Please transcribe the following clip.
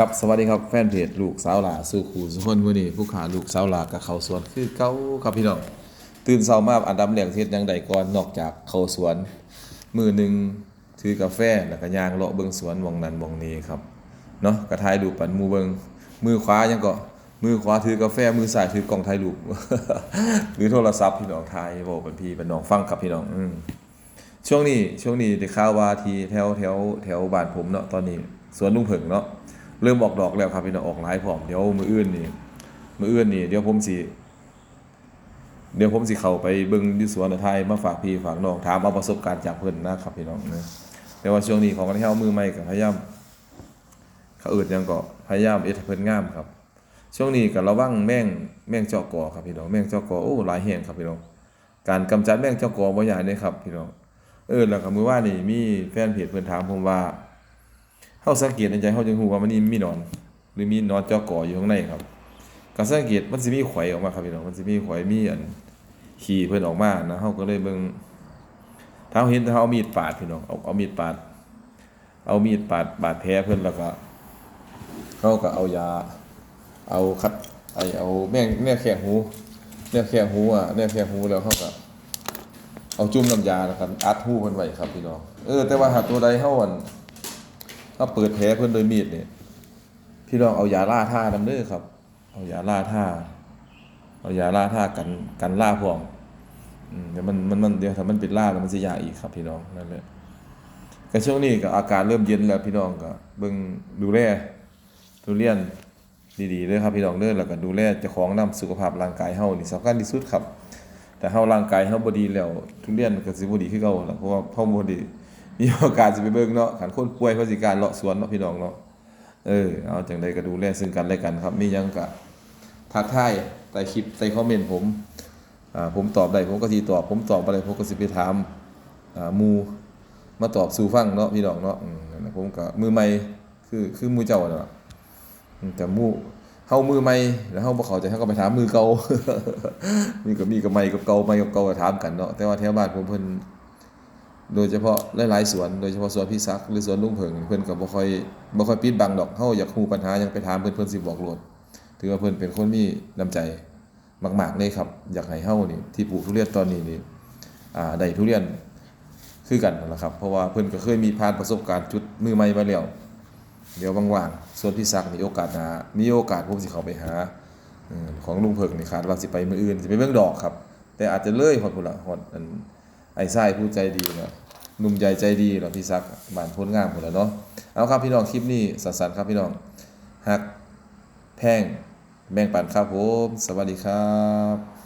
ครับสวัสดีครับแฟนเพจลูกสาวหลาสู่ขู่สุคนมื้อนี้ผู้ขาลูกสาวหลากับเขาสวนคือเก่าครับพี่น้องตื่นเช้ามาอันดับแรกเฮ็ดยังใดก่อนนอกจากเขาสวน มือหนึ่งถือกาแฟแล้วก็ย่างเลาะเบิ่งสวนหมองนั้นหมองนี้ครับเนาะก็ถ่ายรูปันมูเบิงมือขวายังก็มือขวาถือกาแฟมือซ้ายถือกล่องถ่ายรูปหรือโทรศัพท์พี่น้องถ่ายเว้าเป็นพี่เป็นน้องฟังครับพี่น้องอืช่วงนี้ช่วงนี้ได้ข่าวว่าที่แถวแถวแถวบ้านผมเนาะตอนนี้สวนลุงเผิงเนาะ เริ่มออกดอกแล้วครับพี่น้องออกหลายพร้อมเดี๋ยวมืออื่นนี่มืออื่นนี่เดี๋ยวผมสิเดี๋ยวผมสิเข้าไปเบิ่งที่สวนไทยมาฝากพี่ฝากน้องถามเอาประสบการณ์จากเพิ่นนะครับพี่น้องนะแต่ว่าช่วงนี้ของกันเฮามือใหม่ก็พยายามเขาเอิ้นหยังก็พยายามเอ็ดเพิ่นงามครับ ช่วงนี้ก็ระวังแม่งแม่งเจาะกอครับพี่น้องแม่งเจาะกอโอ้หลายแห่งครับพี่น้องการกำจัดแม่งเจาะกอบ่ยากเด้ครับพี่น้องเออแล้วก็มื้อวานนี่มีแฟนเพจเพิ่นถามผมว่าาสังเกตในใจเฮาจังฮู้ว่ามันนี่มีนอน หรือมีนอนเจาะกออยู่ข้างในครับก็สังเกตมันสิมีไข่ออกมาครับพี่น้องมันสิมีไข่มีอันขี้เพิ่นออกมานะเฮาก็เลยเบิ่งถ้าเห็นถ้าเฮาเอามีดปาดพี่น้องเอาเอามีดปาด เอามีดปาดบาดแผลเพิ่นแล้วก็เฮาก็เอายา เอาคัดไอเอาแม่งแนวแค่หูแนวแค่หูอะแนวแค่หูแล้วเฮาก็เอาจุ่มน้ำยานะครับอัดหูเพิ่นไว้ครับพี่น้องเออแต่ว่าหากตัวใดเฮาอัน ถ้าเปิดแผลเพิ่อนโดยมีดเนี่ยพี่น้องเอายาล่าท่านำเด้อครับ เอายาล่าท่า เอายาล่าท่ากันกันล่าพร้อมอืมเดี๋ยวมันมันมันเดี๋ยวถ้ามันเป็นล่าแล้วมันสิยาอีกครับ พี่น้องนั่นแหละก็ช่วงนี้ก็อากาศเริ่มเย็นแล้วพี่น้องก็เบิ่งดูแลทุเรียนดีๆเด้อครับพี่น้องเด้อแล้วก็ดูแลเจ้าของนำสุขภาพร่างกายเฮานี่สำคัญที่สุดครับ แต่เฮาร่างกายเฮาบ่ดีแล้วทุเรียนก็สิบ่ดีคือเก่าล่ะเพราะว่าเฮาบ่ด้ มีโอกาสสิไปเบิ่งเนาะคันคนป่วยเขาสิการเลาะสวนเนาะพี่น้องเนาะเออเอาจังไดก็ดูแลซึ่งกันและกันครับ มีหยังก็ทักทายใต้คลิปใต้คอมเมนต์ผมอ่าผมตอบได้ผมก็สิตอบ ผมตอบบ่ได้ผมก็สิไปถามอ่าหมู่มาตอบสู่ฟังเนาะพี่น้องเนาะอืมนั่นน่ะผมก็มือใหม่คือคือหมู่เจ้าน่ะอืมแต่หมู่เฮามือใหม่แล้วเฮาบ่เข้าใจเฮาก็ไปถามมือเก่า มีก็มีกับใหม่กับเก่าใหม่กับเก่าก็ถามกันเนาะแต่ว่าแถวบ้านผมเพิ่น โดยเฉพาะหลายๆสวน โดยเฉพาะสวนพี่ซักหรือสวนลุงเผิงเพิ่อนก็บ่ค่อยบ่ค่อยปิดบังดอกเฮาอยากฮู้ปัญหายังไปถามเพิ่อนเพิ่อนสิบอกโลดถือว่าเพิ่อนเป็นคนมีน้ำใจมากๆเลยครับ อยากให้เฮานี่ที่ปลูกทุเรียนตอนนี้นี่อ่าได้ทุเรียนคือกันนั่นแหละครับ เพราะว่าเพิ่อนก็เคยมีผ่านประสบการณ์จุดมือใหม่มาแล้วเดี๋ยวว่างๆส่วนพี่ซักนี่โอกาสหน้ามีโอกาสผมสิเข้าไปหาอของลุงเพิกนี่คาดว่าสิไปมื้ออื่นสิไปเบิ่งดอกครับ แต่อาจจะเลยฮอดพุ่นละฮอดอัน ไอ้ทรายผู้ใจดีเนาะหนุ่มใหญ่ใจดีเนาะพี่ซักหมานพ้นงามหมดแล้วเนาะเอาครับพี่น้องคลิปนี้สั้นๆครับพี่น้องฮักแพงแบ่งปันครับผม สวัสดีครับ